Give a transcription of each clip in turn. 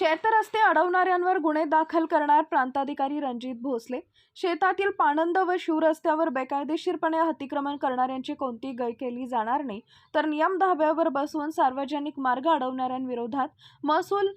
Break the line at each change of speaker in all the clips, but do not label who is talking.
शेतरस्ते अडवणाऱ्यांवर गुन्हे दाखल करणार प्रांताधिकारी रणजित भोसले. शेतातील पाणंद व शिवरस्त्यावर बेकायदेशीरपणे अतिक्रमण करणाऱ्यांची कोणती गय केली जाणार नाही तर नियम धाब्यावर बसवून सार्वजनिक मार्ग अडवणाऱ्यांविरोधात महसूल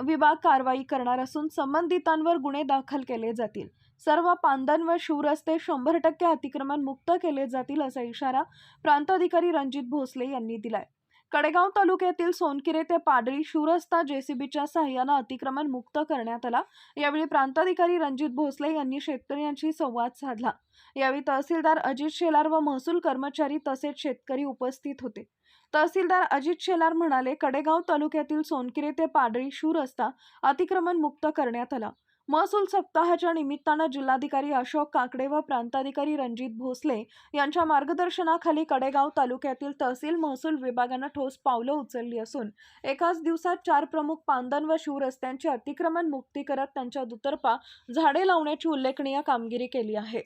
विभाग कारवाई करणार असून संबंधितांवर गुन्हे दाखल केले जातील. सर्व पांदन व शिवरस्ते शंभर टक्के अतिक्रमण मुक्त केले जातील असा इशारा प्रांताधिकारी रणजित भोसले यांनी दिलाय. कडेगाव तालुक्यातील सोनकिरे ते पाडळी शिवरस्ता जेसीबीच्या सहाय्यानं अतिक्रमण मुक्त करण्यात आला. यावेळी प्रांताधिकारी रणजित भोसले यांनी शेतकऱ्यांशी संवाद साधला. यावेळी तहसीलदार अजित शेलार व महसूल कर्मचारी तसेच शेतकरी उपस्थित होते. तहसीलदार अजित शेलार म्हणाले कडेगाव तालुक्यातील सोनकिरे ते पाडळी शिवरस्ता अतिक्रमण मुक्त करण्यात आला. महसूल सप्ताहाच्या निमित्तानं जिल्हाधिकारी अशोक काकडे व प्रांताधिकारी रणजित भोसले यांच्या मार्गदर्शनाखाली कडेगाव तालुक्यातील तहसील महसूल विभागानं ठोस पावलं उचलली असून एकाच दिवसात चार प्रमुख पांदन व शिवरस्त्यांची अतिक्रमण मुक्ती करत त्यांच्या दुतर्फा झाडे लावण्याची उल्लेखनीय कामगिरी केली आहे.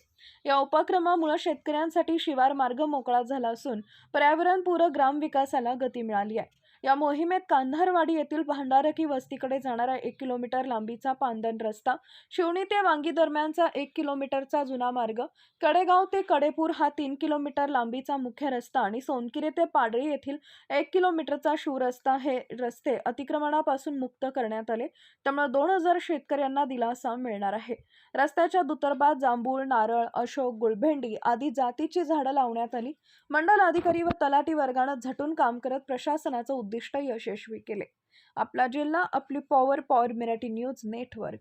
या उपक्रमामुळे शेतकऱ्यांसाठी शिवार मार्ग मोकळा झाला असून पर्यावरणपूरक ग्रामविकासाला गती मिळाली आहे. या मोहिमेत कांधारवाडी येथील भांडारकी वस्तीकडे जाणारा एक किलोमीटर लांबीचा पांदन रस्ता शिवणी ते वांगी दरम्यानचा एक किलोमीटरचा जुना मार्ग कडेगाव ते कडेपूर हा तीन किलोमीटर लांबीचा मुख्य रस्ता आणि सोनकिरे ते पाडळी येथील एक किलोमीटरचा शिवरस्ता हे रस्ते अतिक्रमणापासून मुक्त करण्यात आले. त्यामुळे दोन हजार शेतकऱ्यांना दिलासा मिळणार आहे. रस्त्याच्या दुतर्बात जांभूळ नारळ अशोक गुळभेंडी आदी जातीची झाडं लावण्यात आली. मंडल अधिकारी व तलाटी वर्गानं झटून काम करत प्रशासनाचं उद्दिष्ट यशस्वी केले. आपला जिल्हा आपली power power Marathi news network